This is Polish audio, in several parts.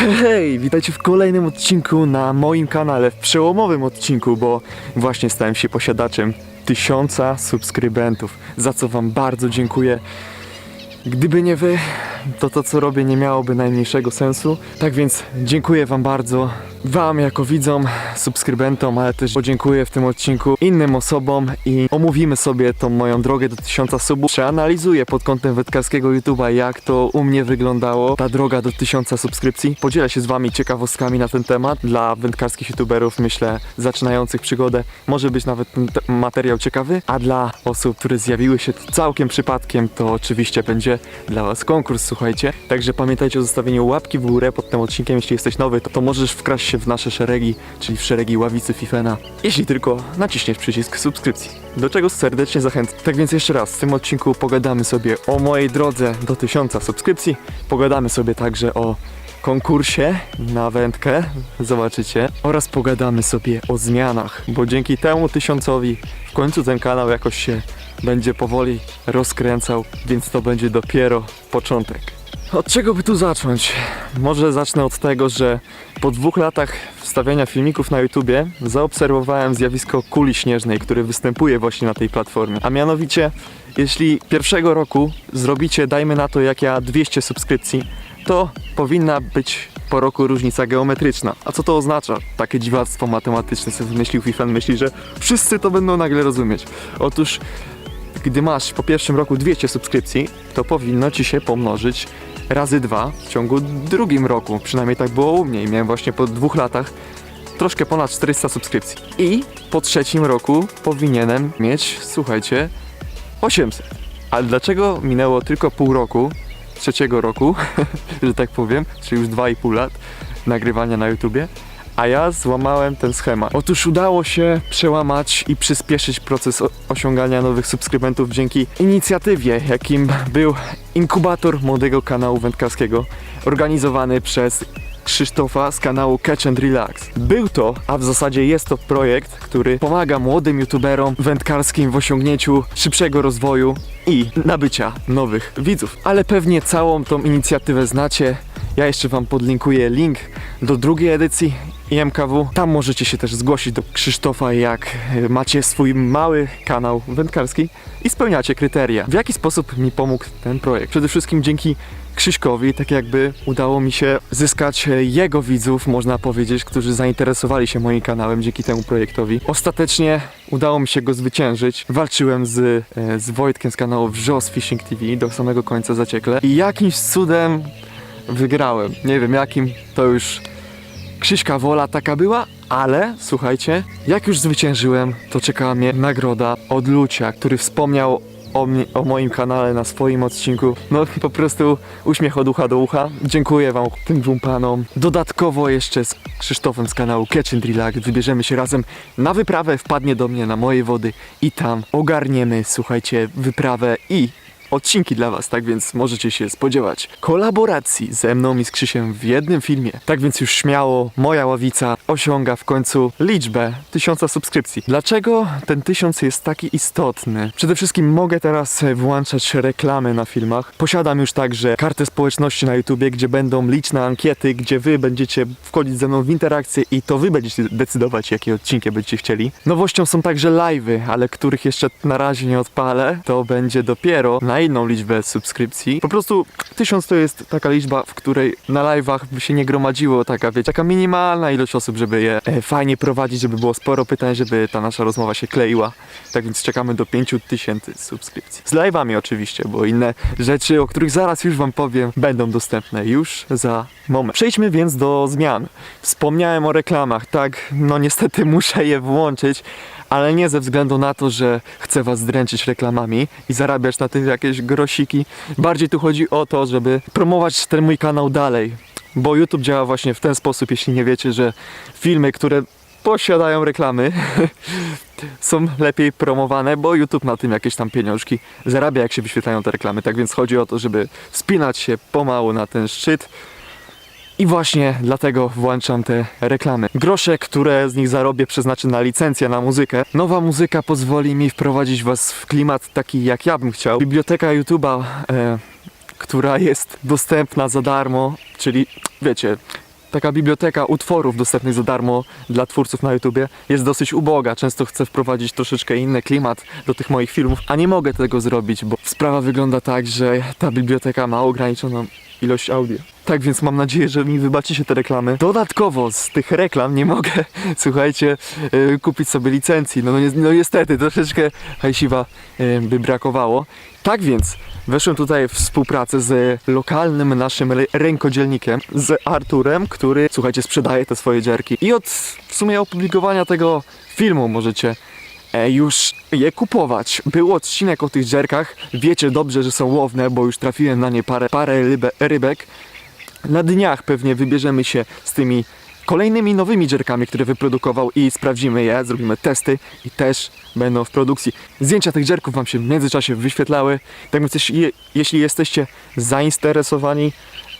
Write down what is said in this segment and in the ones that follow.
Hej, witajcie w kolejnym odcinku na moim kanale, w przełomowym odcinku, bo właśnie stałem się posiadaczem tysiąca subskrybentów, za co wam bardzo dziękuję. Gdyby nie wy, to to co robię nie miałoby najmniejszego sensu. Tak więc dziękuję wam bardzo. Wam jako widzom, subskrybentom, ale też podziękuję w tym odcinku innym osobom i omówimy sobie tą moją drogę do tysiąca subów. Przeanalizuję pod kątem wędkarskiego YouTube'a jak to u mnie wyglądało, ta droga do tysiąca subskrypcji. Podzielę się z wami ciekawostkami na ten temat. Dla wędkarskich YouTuberów, myślę, zaczynających przygodę, może być nawet ten te- materiał ciekawy, a dla osób, które zjawiły się całkiem przypadkiem, to oczywiście będzie dla was konkurs, słuchajcie. Także pamiętajcie o zostawieniu łapki w górę pod tym odcinkiem, jeśli jesteś nowy, to, to możesz wkraść się w nasze szeregi, czyli w szeregi ławicy Fifena, jeśli tylko naciśniesz przycisk subskrypcji, do czego serdecznie zachęcam. Tak więc jeszcze raz, w tym odcinku pogadamy sobie o mojej drodze do tysiąca subskrypcji, pogadamy sobie także o konkursie na wędkę, zobaczycie, oraz pogadamy sobie o zmianach, bo dzięki temu tysiącowi w końcu ten kanał jakoś się będzie powoli rozkręcał, więc to będzie dopiero początek. Od czego by tu zacząć? Może zacznę od tego, że po dwóch latach wstawiania filmików na YouTubie zaobserwowałem zjawisko kuli śnieżnej, które występuje właśnie na tej platformie. A mianowicie, jeśli pierwszego roku zrobicie, dajmy na to jak ja, 200 subskrypcji, to powinna być po roku różnica geometryczna. A co to oznacza? Takie dziwactwo matematyczne sobie wymyślił Fifan, myśli, że wszyscy to będą nagle rozumieć. Otóż gdy masz po pierwszym roku 200 subskrypcji, to powinno ci się pomnożyć razy dwa w ciągu drugim roku. Przynajmniej tak było u mnie i miałem właśnie po dwóch latach troszkę ponad 400 subskrypcji. I po trzecim roku powinienem mieć, słuchajcie, 800. Ale dlaczego minęło tylko pół roku, trzeciego roku, że tak powiem, czyli już 2,5 lat nagrywania na YouTubie, a ja złamałem ten schemat. Otóż udało się przełamać i przyspieszyć proces osiągania nowych subskrybentów dzięki inicjatywie, jakim był inkubator młodego kanału wędkarskiego, organizowany przez Krzysztofa z kanału Catch and Relax. Był to, a w zasadzie jest to projekt, który pomaga młodym youtuberom wędkarskim w osiągnięciu szybszego rozwoju i nabycia nowych widzów. Ale pewnie całą tą inicjatywę znacie. Ja jeszcze wam podlinkuję link do drugiej edycji IMKW. Tam możecie się też zgłosić do Krzysztofa, jak e, macie swój mały kanał wędkarski i spełniacie kryteria. W jaki sposób mi pomógł ten projekt? Przede wszystkim dzięki Krzyśkowi, tak jakby udało mi się zyskać e, jego widzów, można powiedzieć, którzy zainteresowali się moim kanałem dzięki temu projektowi. Ostatecznie udało mi się go zwyciężyć. Walczyłem z, e, z Wojtkiem z kanału Wrzos Fishing TV do samego końca zaciekle i jakimś cudem wygrałem. Nie wiem jakim, to już Krzyśka wola taka była, ale słuchajcie, jak już zwyciężyłem, to czekała mnie nagroda od Lucia, który wspomniał o, mnie, o moim kanale na swoim odcinku. No po prostu uśmiech od ucha do ucha. Dziękuję wam tym dwóm panom. Dodatkowo jeszcze z Krzysztofem z kanału Catch and wybierzemy się razem na wyprawę, wpadnie do mnie na moje wody i tam ogarniemy, słuchajcie, wyprawę i odcinki dla Was, tak więc możecie się spodziewać kolaboracji ze mną i z Krzysiem w jednym filmie. Tak więc już śmiało, moja ławica osiąga w końcu liczbę tysiąca subskrypcji. Dlaczego ten tysiąc jest taki istotny? Przede wszystkim mogę teraz włączać reklamy na filmach. Posiadam już także kartę społeczności na YouTubie, gdzie będą liczne ankiety, gdzie Wy będziecie wchodzić ze mną w interakcję i to Wy będziecie decydować, jakie odcinki będziecie chcieli. Nowością są także live'y, ale których jeszcze na razie nie odpalę. To będzie dopiero na inną liczbę subskrypcji. Po prostu tysiąc to jest taka liczba, w której na live'ach by się nie gromadziło taka, wiecie, taka minimalna ilość osób, żeby je e, fajnie prowadzić, żeby było sporo pytań, żeby ta nasza rozmowa się kleiła. Tak więc czekamy do 5000 subskrypcji. Z live'ami oczywiście, bo inne rzeczy, o których zaraz już wam powiem, będą dostępne już za moment. Przejdźmy więc do zmian. Wspomniałem o reklamach, tak, no niestety muszę je włączyć, ale nie ze względu na to, że chcę was zdręczyć reklamami i zarabiać na tym jakieś grosiki. Bardziej tu chodzi o to, żeby promować ten mój kanał dalej. Bo YouTube działa właśnie w ten sposób, jeśli nie wiecie, że filmy, które posiadają reklamy, są lepiej promowane, bo YouTube na tym jakieś tam pieniążki zarabia, jak się wyświetlają te reklamy. Tak więc chodzi o to, żeby wspinać się pomału na ten szczyt. I właśnie dlatego włączam te reklamy. Grosze, które z nich zarobię, przeznaczę na licencję na muzykę. Nowa muzyka pozwoli mi wprowadzić was w klimat taki, jak ja bym chciał. Biblioteka YouTube'a, e, która jest dostępna za darmo, czyli wiecie, taka biblioteka utworów dostępnych za darmo dla twórców na YouTubie jest dosyć uboga. Często chcę wprowadzić troszeczkę inny klimat do tych moich filmów, a nie mogę tego zrobić, bo sprawa wygląda tak, że ta biblioteka ma ograniczoną ilość audio. Tak więc mam nadzieję, że mi wybaczycie te reklamy. Dodatkowo z tych reklam nie mogę, słuchajcie, yy, kupić sobie licencji. No, no, no niestety, troszeczkę hajsiwa yy, by brakowało. Tak więc weszłem tutaj w współpracę z lokalnym naszym rękodzielnikiem, z Arturem, który, słuchajcie, sprzedaje te swoje dzierki. I od w sumie opublikowania tego filmu możecie już je kupować. Był odcinek o tych dzierkach. Wiecie dobrze, że są łowne, bo już trafiłem na nie parę, parę rybe, rybek. Na dniach pewnie wybierzemy się z tymi kolejnymi nowymi dzierkami, które wyprodukował i sprawdzimy je, zrobimy testy i też będą w produkcji. Zdjęcia tych dzierków Wam się w międzyczasie wyświetlały. Tak więc jeśli, jesteście zainteresowani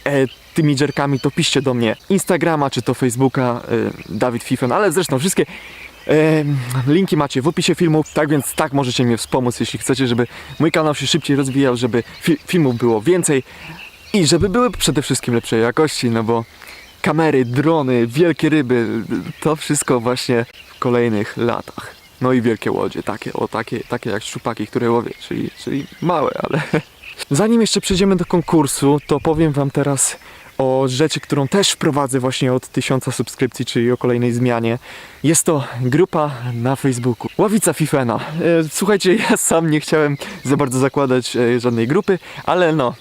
e, tymi dzierkami, to piszcie do mnie Instagrama czy to Facebooka e, Dawid Fifen, ale zresztą wszystkie e, linki macie w opisie filmu, tak więc tak możecie mnie wspomóc, jeśli chcecie, żeby mój kanał się szybciej rozwijał, żeby fi- filmów było więcej i żeby były przede wszystkim lepszej jakości, no bo kamery, drony, wielkie ryby, to wszystko właśnie w kolejnych latach. No i wielkie łodzie, takie, o takie, takie jak szczupaki, które łowię, czyli, czyli małe, ale... Zanim jeszcze przejdziemy do konkursu, to powiem wam teraz o rzeczy, którą też wprowadzę właśnie od tysiąca subskrypcji, czyli o kolejnej zmianie. Jest to grupa na Facebooku. Ławica Fifena. E, Słuchajcie, ja sam nie chciałem za bardzo zakładać e, żadnej grupy, ale no,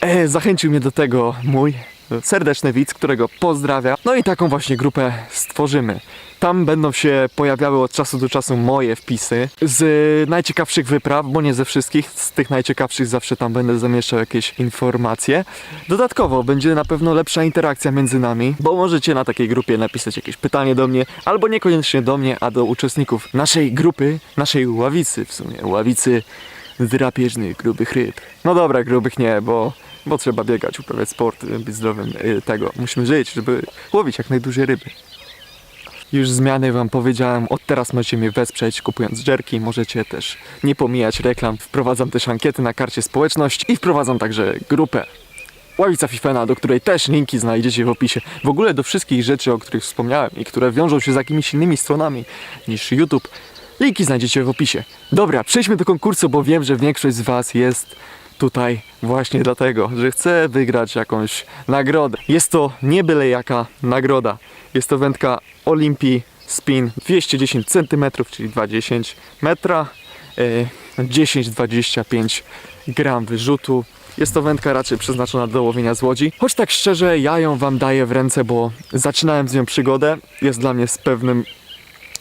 E, zachęcił mnie do tego mój serdeczny widz, którego pozdrawiam. No i taką właśnie grupę stworzymy. Tam będą się pojawiały od czasu do czasu moje wpisy z najciekawszych wypraw, bo nie ze wszystkich, z tych najciekawszych zawsze tam będę zamieszczał jakieś informacje. Dodatkowo będzie na pewno lepsza interakcja między nami, bo możecie na takiej grupie napisać jakieś pytanie do mnie, albo niekoniecznie do mnie, a do uczestników naszej grupy, naszej ławicy w sumie, ławicy drapieżnych, grubych ryb. No dobra, grubych nie, bo, bo trzeba biegać, uprawiać sport, być zdrowym, y, tego. Musimy żyć, żeby łowić jak najdłużej ryby. Już zmiany wam powiedziałem, od teraz możecie mnie wesprzeć kupując dżerki, możecie też nie pomijać reklam. Wprowadzam też ankiety na karcie społeczność i wprowadzam także grupę Ławica Fifena, do której też linki znajdziecie w opisie. W ogóle do wszystkich rzeczy, o których wspomniałem i które wiążą się z jakimiś innymi stronami niż YouTube, linki znajdziecie w opisie. Dobra, przejdźmy do konkursu, bo wiem, że większość z Was jest tutaj właśnie dlatego, że chce wygrać jakąś nagrodę. Jest to nie byle jaka nagroda. Jest to wędka Olympii Spin 210 cm, czyli 20 metra, e, 10-25 gram wyrzutu. Jest to wędka raczej przeznaczona do łowienia z łodzi. Choć tak szczerze, ja ją wam daję w ręce, bo zaczynałem z nią przygodę. Jest dla mnie z pewnym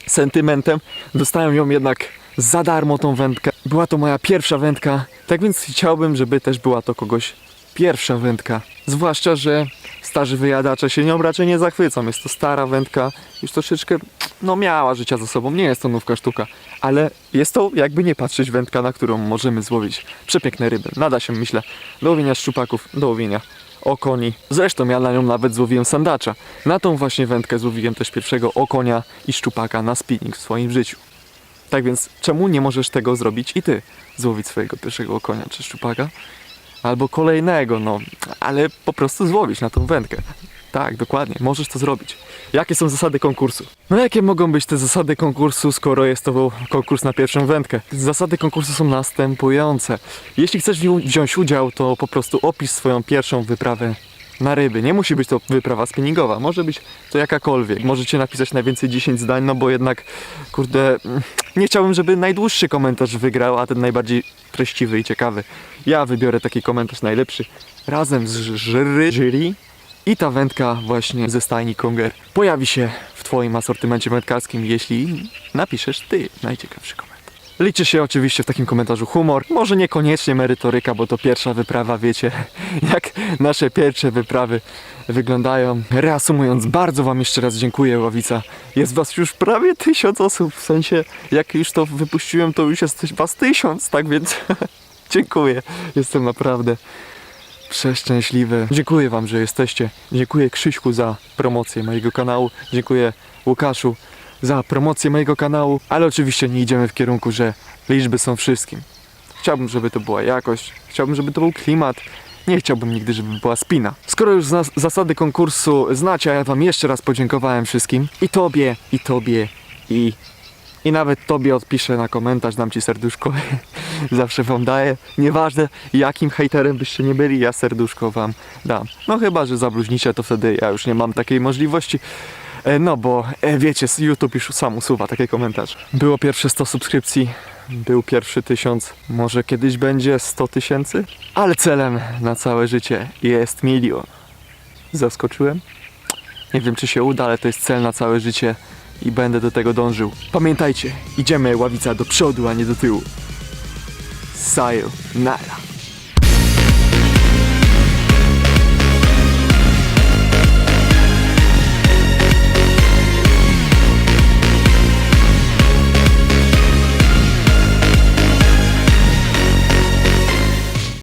sentymentem. Dostałem ją jednak za darmo tą wędkę. Była to moja pierwsza wędka, tak więc chciałbym, żeby też była to kogoś pierwsza wędka. Zwłaszcza, że starzy wyjadacze się nią raczej nie zachwycą. Jest to stara wędka, już troszeczkę no miała życia za sobą. Nie jest to nówka sztuka, ale jest to jakby nie patrzeć wędka, na którą możemy złowić przepiękne ryby. Nada się, myślę, do łowienia szczupaków, do łowienia okoni. Zresztą ja na nią nawet złowiłem sandacza. Na tą właśnie wędkę złowiłem też pierwszego okonia i szczupaka na spinning w swoim życiu. Tak więc czemu nie możesz tego zrobić i ty? Złowić swojego pierwszego okonia czy szczupaka? Albo kolejnego, no, ale po prostu złowić na tą wędkę. Tak, dokładnie, możesz to zrobić. Jakie są zasady konkursu? No jakie mogą być te zasady konkursu, skoro jest to konkurs na pierwszą wędkę? Zasady konkursu są następujące. Jeśli chcesz wzią- wziąć udział, to po prostu opisz swoją pierwszą wyprawę na ryby. Nie musi być to wyprawa spinningowa, może być to jakakolwiek. Możecie napisać najwięcej 10 zdań, no bo jednak, kurde, mm, nie chciałbym, żeby najdłuższy komentarz wygrał, a ten najbardziej treściwy i ciekawy. Ja wybiorę taki komentarz najlepszy razem z jury i ta wędka właśnie ze stajni Konger pojawi się w Twoim asortymencie wędkarskim, jeśli napiszesz Ty najciekawszy komentarz. Liczy się oczywiście w takim komentarzu humor, może niekoniecznie merytoryka, bo to pierwsza wyprawa, wiecie, jak nasze pierwsze wyprawy wyglądają. Reasumując, bardzo Wam jeszcze raz dziękuję, Ławica. Jest Was już prawie tysiąc osób, w sensie, jak już to wypuściłem, to już jest Was tysiąc, tak więc dziękuję. Jestem naprawdę przeszczęśliwy. Dziękuję Wam, że jesteście. Dziękuję Krzyśku za promocję mojego kanału. Dziękuję Łukaszu za promocję mojego kanału. Ale oczywiście nie idziemy w kierunku, że liczby są wszystkim. Chciałbym, żeby to była jakość. Chciałbym, żeby to był klimat. Nie chciałbym nigdy, żeby była spina. Skoro już zas- zasady konkursu znacie, a ja wam jeszcze raz podziękowałem wszystkim. I tobie, i tobie, i... I nawet tobie odpiszę na komentarz, dam ci serduszko. Zawsze wam daję. Nieważne jakim hejterem byście nie byli, ja serduszko wam dam. No chyba, że zabluźnicie, to wtedy ja już nie mam takiej możliwości. E, No bo e, wiecie, YouTube już sam usuwa takie komentarze. Było pierwsze 100 subskrypcji, był pierwszy 1000, może kiedyś będzie 100 tysięcy? Ale celem na całe życie jest milion. Zaskoczyłem? Nie wiem czy się uda, ale to jest cel na całe życie i będę do tego dążył. Pamiętajcie, idziemy ławica do przodu, a nie do tyłu. Sayonara.